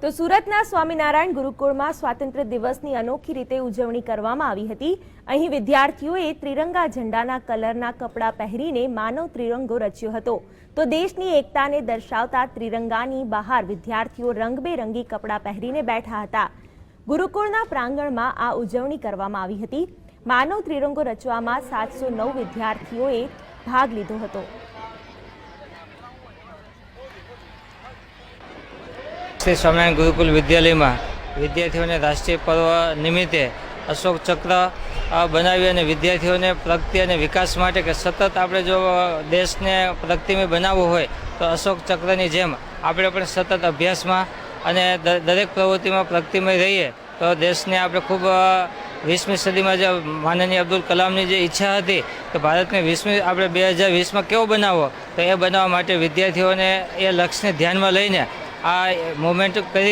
તો સુરતના સ્વામિનારાયણ ગુરુકુળમાં સ્વાતંત્ર્ય દિવસની અનોખી રીતે ઉજવણી કરવામાં આવી હતી. અહીં વિદ્યાર્થીઓએ ત્રિરંગા ઝંડાના કલરના કપડાં પહેરીને માનવ ત્રિરંગો રચ્યો હતો. તો દેશની એકતાને દર્શાવતા ત્રિરંગાની બહાર વિદ્યાર્થીઓ રંગબેરંગી કપડાં પહેરીને બેઠા હતા. ગુરુકુળના પ્રાંગણમાં આ ઉજવણી કરવામાં આવી હતી. માનવ ત્રિરંગો રચવામાં સાતસો નવ વિદ્યાર્થીઓએ ભાગ લીધો હતો. શ્રી સ્વામિનારાયણ ગુરુકુલ વિદ્યાલયમાં વિદ્યાર્થીઓને રાષ્ટ્રીય પર્વ નિમિત્તે અશોક ચક્ર બનાવી અને વિદ્યાર્થીઓને પ્રગતિ અને વિકાસ માટે કે સતત આપણે જો દેશને પ્રગતિમય બનાવવું હોય તો અશોક ચક્રની જેમ આપણે પણ સતત અભ્યાસમાં અને દરેક પ્રવૃત્તિમાં પ્રગતિમય રહીએ તો દેશને આપણે ખૂબ વીસમી સદીમાં જે માનનીય અબ્દુલ કલામની જે ઈચ્છા હતી કે ભારતને વીસમી, આપણે બે હજાર વીસમાં કેવો બનાવવો, તો એ બનાવવા માટે વિદ્યાર્થીઓને એ લક્ષ્યને ધ્યાનમાં લઈને આ મુવમેન્ટ કરી